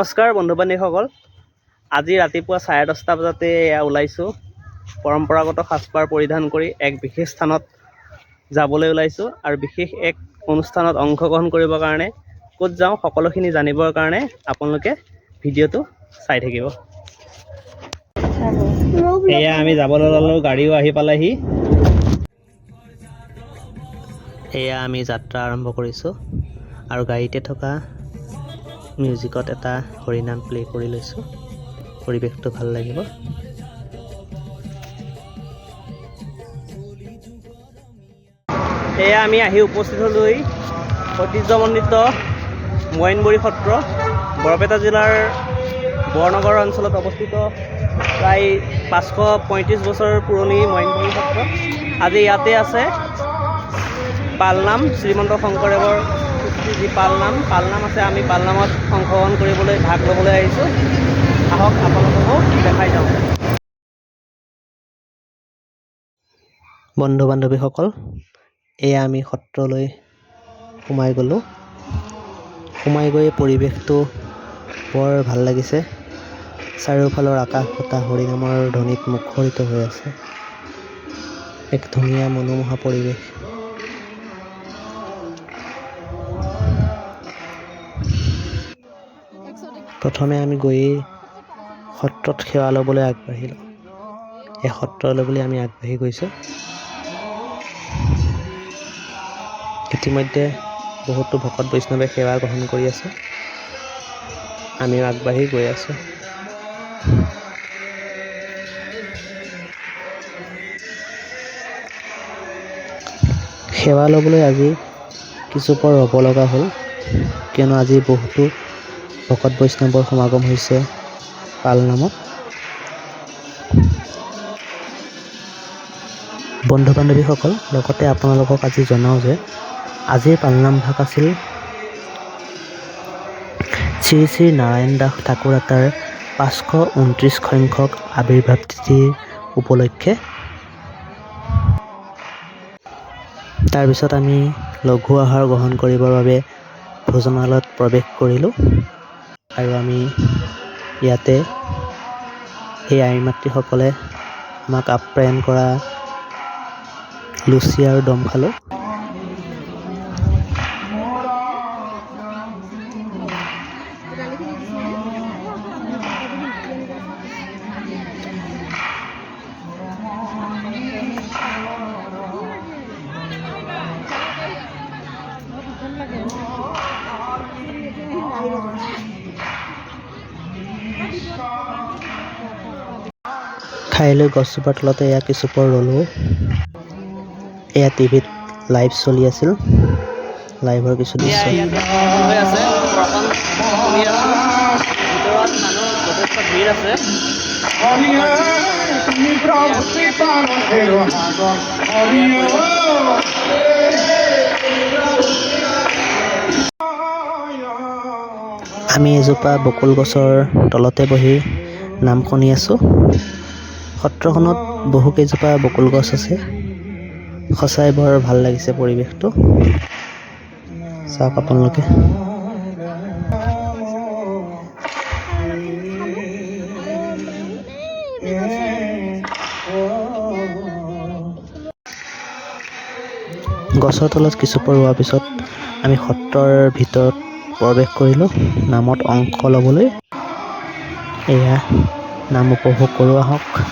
নমস্কাৰ বন্ধু বান্ধৱীসকল আজি ৰাতিপুৱা চাৰে দহটা বজাতে এয়া ওলাইছোঁ। পৰম্পৰাগত সাজপাৰ পৰিধান কৰি এক বিশেষ স্থানত যাবলৈ ওলাইছোঁ আৰু বিশেষ এক অনুষ্ঠানত অংশগ্ৰহণ কৰিবৰ কাৰণে ক'ত যাওঁ সকলোখিনি জানিবৰ কাৰণে আপোনালোকে ভিডিঅ'টো চাই থাকিব। এয়া আমি যাবলৈ ল'লোঁ গাড়ীও আহি পালেহি। এয়া আমি যাত্ৰা আৰম্ভ কৰিছোঁ আৰু গাড়ীতে থকা মিউজিকত এটা হৰিনাম প্লে' কৰি লৈছোঁ। পৰিৱেশটো ভালো লাগিব। এয়া আমি আহি উপস্থিত হ'লোহি ঐতিহ্যমণ্ডিত মইনবৰী সত্ৰ, বৰপেটা জিলাৰ বৰনগৰ অঞ্চলত অৱস্থিত প্ৰায় পাঁচশো পঁয়ত্ৰিছ বছৰ পুৰণি মইনবৰী সত্ৰ। আজি ইয়াতে আছে পালনাম শ্ৰীমন্ত শংকৰদেৱৰ যি পালনাম পালনাম আছে আমি পালনামত অংশগ্ৰহণ কৰিবলৈ ভাগ ল'বলৈ আহিছোঁ। আহক আপোনালোককো দেখাই যাওঁ। বন্ধু বান্ধৱীসকল এয়া আমি সত্ৰলৈ সোমাই গ'লোঁ। সোমাই গৈ পৰিৱেশটো বৰ ভাল লাগিছে। চাৰিওফালৰ আকাশ বতাহ হৰিনামৰ ধ্বনিত মুখৰিত হৈ আছে। এক ধুনীয়া মনোমোহা পৰিৱেশ। প্ৰথমে আমি গৈয়ে সত্ৰত সেৱা ল'বলৈ আগবাঢ়িলোঁ। এই সত্ৰলৈ বুলি আমি আগবাঢ়ি গৈছোঁ। ইতিমধ্যে বহুতো ভকত বৈষ্ণৱে সেৱা গ্ৰহণ কৰি আছে। আমিও আগবাঢ়ি গৈ আছোঁ। সেৱা ল'বলৈ আজি কিছু পৰ ৰ'ব লগা হ'ল, কিয়নো আজি বহুতো ভকত বৈষ্ণৱৰ সমাগম হৈছে পালনামত বন্ধু বান্ধৱীসকল লগতে আপোনালোকক আজি জনাওঁ যে আজিৰ পালনাম ভাগ আছিল শ্ৰী শ্ৰী নাৰায়ণ দাস ঠাকুৰাতাৰ পাঁচশ ঊনত্ৰিছ সংখ্যক আৱিৰ্ভাৱ তিথিৰ উপলক্ষে। তাৰপিছত আমি লঘু আহাৰ গ্ৰহণ কৰিবৰ বাবে ভোজনালয়ত প্ৰৱেশ কৰিলোঁ। আৰু আমি ইয়াতে এই আইন মাতৃসকলে আমাক আপ্যায়ন কৰা লুচি আৰু দম খালোঁ। খাই লৈ গছজোপাৰ তলতে এয়া কিছু পৰ ৰ'লোঁ। এয়া টিভিত লাইভ চলি আছিল। লাইভৰ কিছু দৃশ্য। হৈ আছে। আমি এজোপা বকুল গছৰ তলতে বহি নাম শুনি আছোঁ। সত্ৰখনত বহুকেইজোপা বকুল গছ আছে। সঁচাই বৰ ভাল লাগিছে পৰিৱেশটো। চাওক আপোনালোকে। গছৰ তলত কিছু পৰ ৰোৱাৰ পিছত আমি সত্ৰৰ ভিতৰত প্ৰৱেশ কৰিলোঁ নামত অংশ ল'বলৈ এয়া নাম উপভোগ কৰোঁ আহক।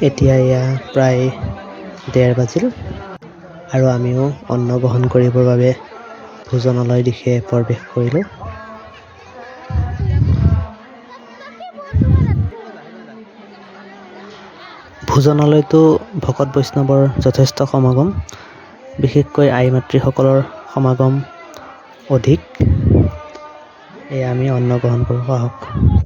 এতিয়া এয়া প্ৰায় ডেৰ বাজিল আৰু আমিও অন্ন গ্ৰহণ কৰিবৰ বাবে ভোজনালয় দিশে প্ৰৱেশ কৰিলোঁ। ভোজনালয়তো ভকত বৈষ্ণৱৰ যথেষ্ট সমাগম বিশেষকৈ আই মাতৃসকলৰ সমাগম অধিক। এয়া আমি অন্ন গ্ৰহণ কৰোঁ আহক।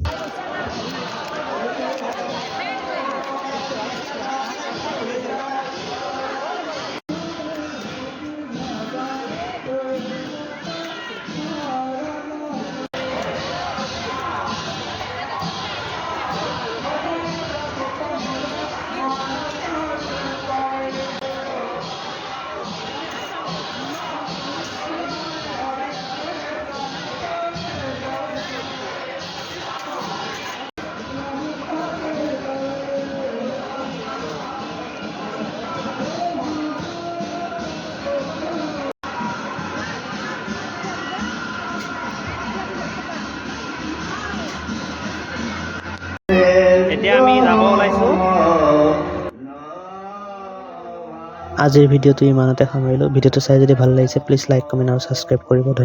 আমি যাব আজিৰ ভিডিঅ'টো ইমানতে সামৰিলোঁ। ভিডিঅ'টো চাই যদি ভালো লাগিছে প্লিজ লাইক কমেণ্ট আৰু ছাবস্ক্ৰাইব কৰিব। ধন্যবাদ।